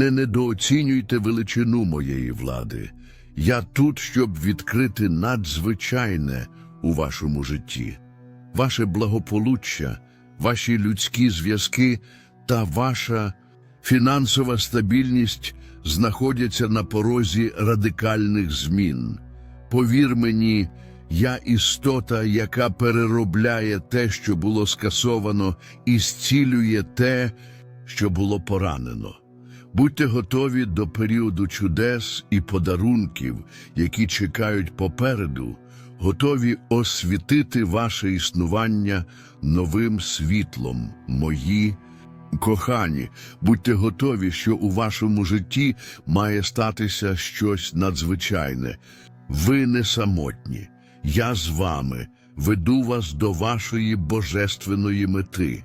Не недооцінюйте величину моєї влади. Я тут, щоб відкрити надзвичайне у вашому житті, ваше благополуччя, ваші людські зв'язки та ваша фінансова стабільність знаходяться на порозі радикальних змін. Повір мені, я істота, яка переробляє те, що було скасовано, і зцілює те, що було поранено. Будьте готові до періоду чудес і подарунків, які чекають попереду, готові освітити ваше існування новим світлом, мої Кохані, будьте готові, що у вашому житті має статися щось надзвичайне. Ви не самотні. Я з вами веду вас до вашої божественної мети.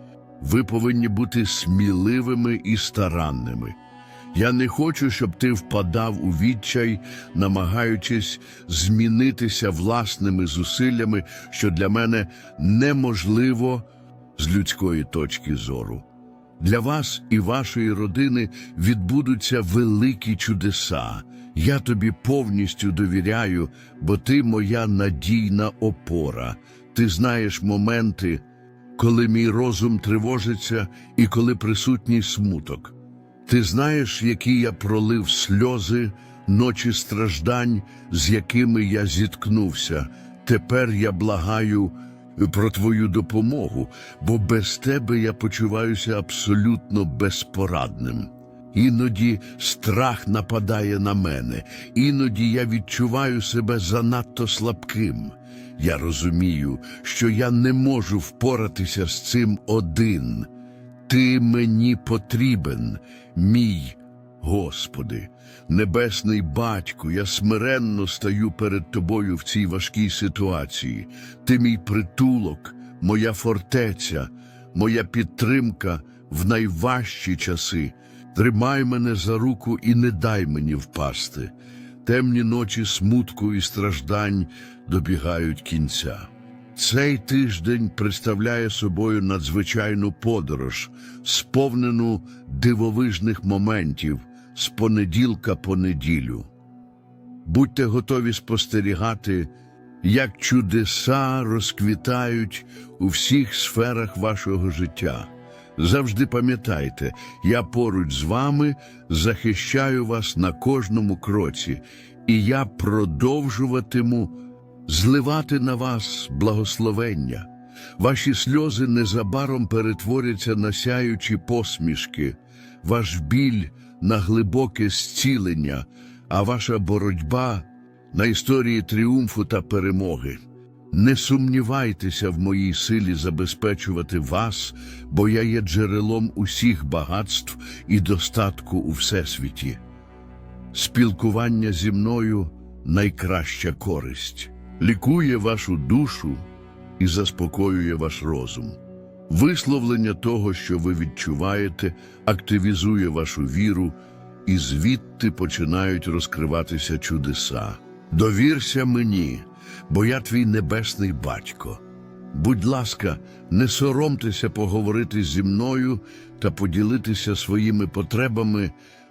ви повинні бути сміливими і старанними. Я не хочу, щоб ти впадав у відчай, намагаючись змінитися власними зусиллями, що для мене неможливо з людської точки зору. Для вас і вашої родини відбудуться великі чудеса. Я тобі повністю довіряю, бо ти моя надійна опора. Ти знаєш моменти, коли мій розум тривожиться і коли присутній смуток. Ти знаєш, які я пролив сльози, ночі страждань, з якими я зіткнувся. Тепер я благаю про твою допомогу, бо без тебе я почуваюся абсолютно безпорадним. Іноді страх нападає на мене, іноді я відчуваю себе занадто слабким. Я розумію, що я не можу впоратися з цим один. Ти мені потрібен, мій Господи, небесний батько, я смиренно стаю перед тобою в цій важкій ситуації. Ти мій притулок, моя фортеця, моя підтримка в найважчі часи. Тримай мене за руку і не дай мені впасти. Темні ночі смутку і страждань добігають кінця. Цей тиждень представляє собою надзвичайну подорож, сповнену дивовижних моментів з понеділка по неділю. Будьте готові спостерігати, як чудеса розквітають у всіх сферах вашого життя. Завжди пам'ятайте, я поруч з вами захищаю вас на кожному кроці, і я продовжуватиму зливати на вас благословення. Ваші сльози незабаром перетворяться на сяючі посмішки, ваш біль на глибоке зцілення, а ваша боротьба на історії тріумфу та перемоги. Не сумнівайтеся в моїй силі забезпечувати вас, бо я є джерелом усіх багатств і достатку у всесвіті. Спілкування зі мною найкраща користь, лікує вашу душу і заспокоює ваш розум. Висловлення того, що ви відчуваєте, активізує вашу віру, і звідти починають розкриватися чудеса. Довірся мені, бо я твій небесний батько. Будь ласка, не соромтеся поговорити зі мною та поділитися своїми потребами,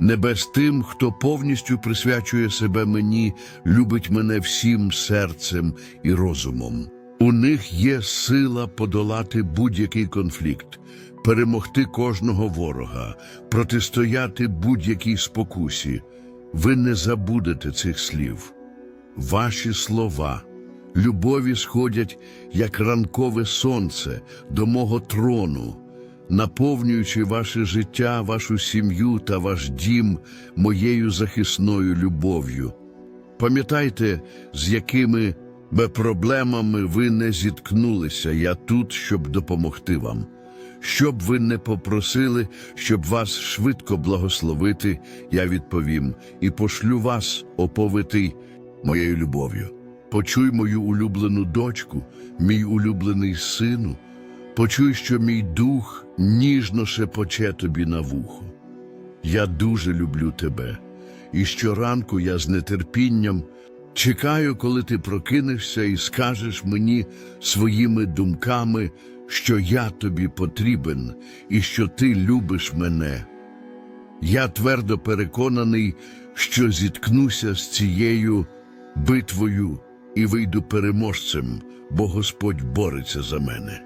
небес тим, хто повністю присвячує себе мені, любить мене всім серцем і розумом. У них є сила подолати будь-який конфлікт, перемогти кожного ворога, протистояти будь-якій спокусі. Ви не забудете цих слів. Ваші слова, любові сходять, як ранкове сонце до мого трону, наповнюючи ваше життя, вашу сім'ю та ваш дім моєю захисною любов'ю. Пам'ятайте, з якими проблемами ви не зіткнулися, я тут, щоб допомогти вам. Щоб ви не попросили, щоб вас швидко благословити, я відповім і пошлю вас, оповитий моєю любов'ю. Почуй мою улюблену дочку, мій улюблений сину, почуй, що мій дух ніжно шепоче тобі на вухо. Я дуже люблю тебе, і щоранку я з нетерпінням чекаю, коли ти прокинешся і скажеш мені своїми думками, що я тобі потрібен і що ти любиш мене. Я твердо переконаний, що зіткнуся з цією битвою і вийду переможцем, бо Господь бореться за мене.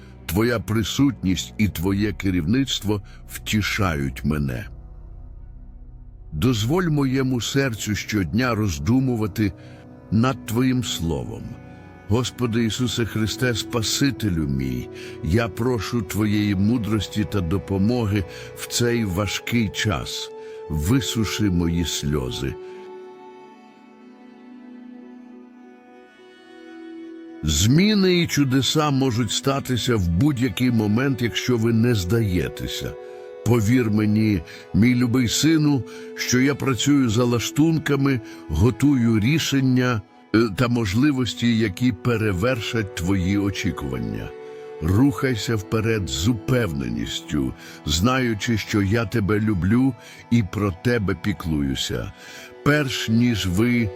Твоя присутність і твоє керівництво втішають мене. Дозволь моєму серцю щодня роздумувати над Твоїм Словом. Господи Ісусе Христе, Спасителю мій, я прошу Твоєї мудрості та допомоги в цей важкий час. Висуши мої сльози. Зміни і чудеса можуть статися в будь-який момент, якщо ви не здаєтеся. Повір мені, мій любий сину, що я працюю за лаштунками, готую рішення е, та можливості, які перевершать твої очікування. Рухайся вперед з упевненістю, знаючи, що я тебе люблю і про тебе піклуюся. Перш ніж ви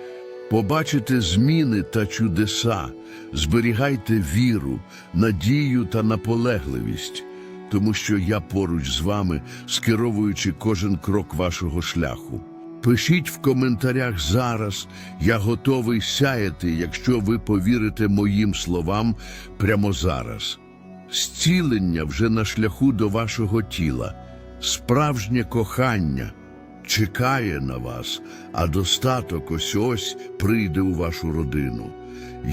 побачите зміни та чудеса, зберігайте віру, надію та наполегливість, тому що я поруч з вами, скеровуючи кожен крок вашого шляху. Пишіть в коментарях зараз, я готовий сяяти, якщо ви повірите моїм словам прямо зараз. Зцілення вже на шляху до вашого тіла, справжнє кохання чекає на вас, а достаток ось ось прийде у вашу родину.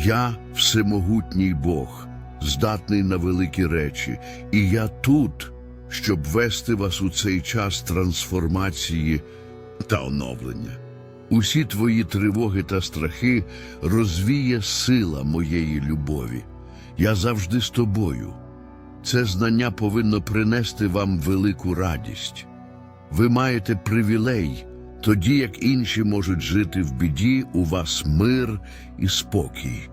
Я всемогутній Бог, здатний на великі речі, і я тут, щоб вести вас у цей час трансформації та оновлення. Усі твої тривоги та страхи розвіє сила моєї любові. Я завжди з тобою. Це знання повинно принести вам велику радість. Ви маєте привілей, тоді як інші можуть жити в біді, у вас мир і спокій.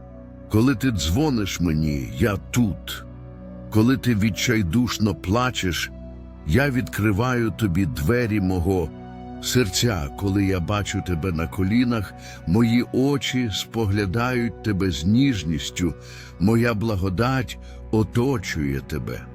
Коли ти дзвониш мені, я тут. Коли ти відчайдушно плачеш, я відкриваю тобі двері мого Серця, коли я бачу тебе на колінах, мої очі споглядають тебе з ніжністю, моя благодать оточує тебе.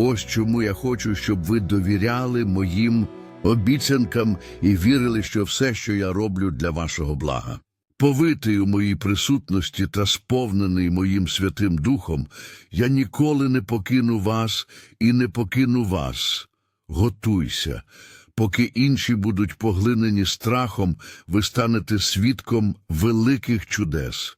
Ось чому я хочу, щоб ви довіряли моїм обіцянкам і вірили, що все, що я роблю для вашого блага. Повитий у моїй присутності та сповнений моїм Святим Духом, я ніколи не покину вас і не покину вас. Готуйся, поки інші будуть поглинені страхом, ви станете свідком великих чудес.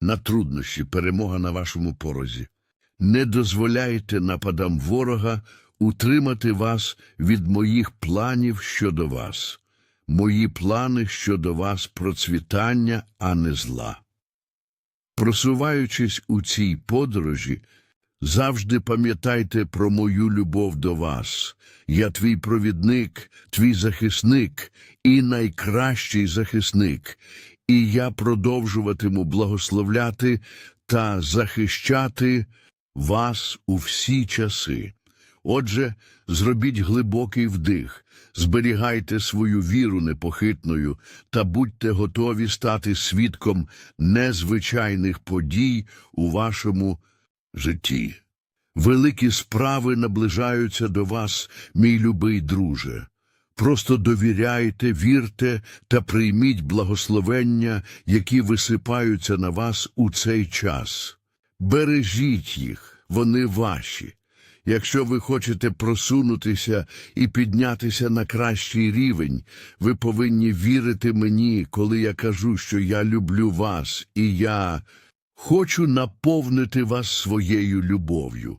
на труднощі, перемога на вашому порозі. Не дозволяйте нападам ворога утримати вас від моїх планів щодо вас. Мої плани щодо вас процвітання, а не зла. Просуваючись у цій подорожі, завжди пам'ятайте про мою любов до вас. Я твій провідник, твій захисник і найкращий захисник, і я продовжуватиму благословляти та захищати вас у всі часи. Отже, зробіть глибокий вдих, зберігайте свою віру непохитною та будьте готові стати свідком незвичайних подій у вашому житті. Великі справи наближаються до вас, мій любий друже. Просто довіряйте, вірте та прийміть благословення, які висипаються на вас у цей час. Бережіть їх, вони ваші. Якщо ви хочете просунутися і піднятися на кращий рівень, ви повинні вірити мені, коли я кажу, що я люблю вас, і я хочу наповнити вас своєю любов'ю.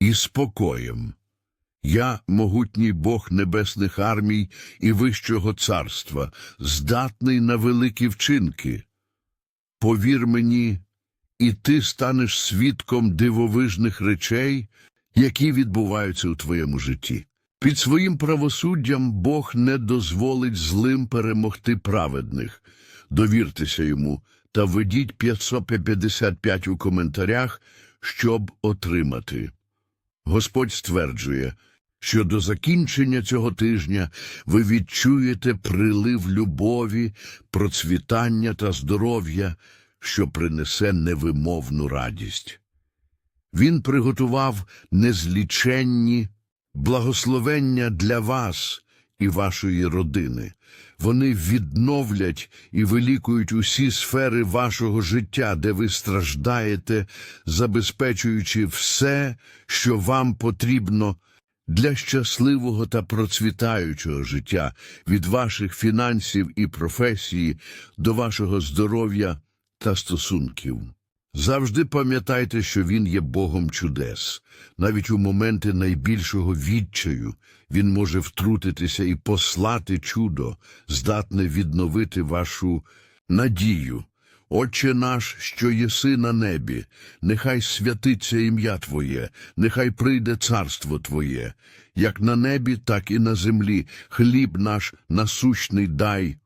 і спокоєм. Я, могутній Бог небесних армій і Вищого царства, здатний на великі вчинки. Повір мені, і ти станеш свідком дивовижних речей, які відбуваються у твоєму житті. Під своїм правосуддям Бог не дозволить злим перемогти праведних. Довіртеся йому та введіть 555 у коментарях, щоб отримати. Господь стверджує, що до закінчення цього тижня ви відчуєте прилив любові, процвітання та здоров'я, що принесе невимовну радість. Він приготував незліченні благословення для вас і вашої родини. Вони відновлять і вилікують усі сфери вашого життя, де ви страждаєте, забезпечуючи все, що вам потрібно для щасливого та процвітаючого життя від ваших фінансів і професії до вашого здоров'я та стосунків. Завжди пам'ятайте, що він є Богом чудес. Навіть у моменти найбільшого відчаю він може втрутитися і послати чудо, здатне відновити вашу надію. Отче наш, що єси на небі, нехай святиться ім'я Твоє, нехай прийде царство Твоє, як на небі, так і на землі. Хліб наш насущний дай.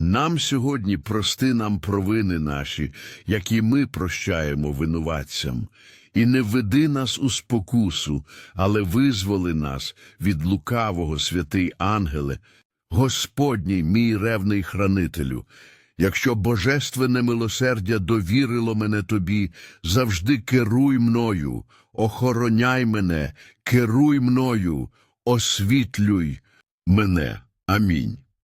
Нам сьогодні прости нам провини наші, які ми прощаємо винуватцям, і не веди нас у спокусу, але визволи нас від лукавого, святий ангеле, Господній мій ревний хранителю. Якщо божественне милосердя довірило мене тобі, завжди керуй мною, охороняй мене, керуй мною, освітлюй мене. Амінь.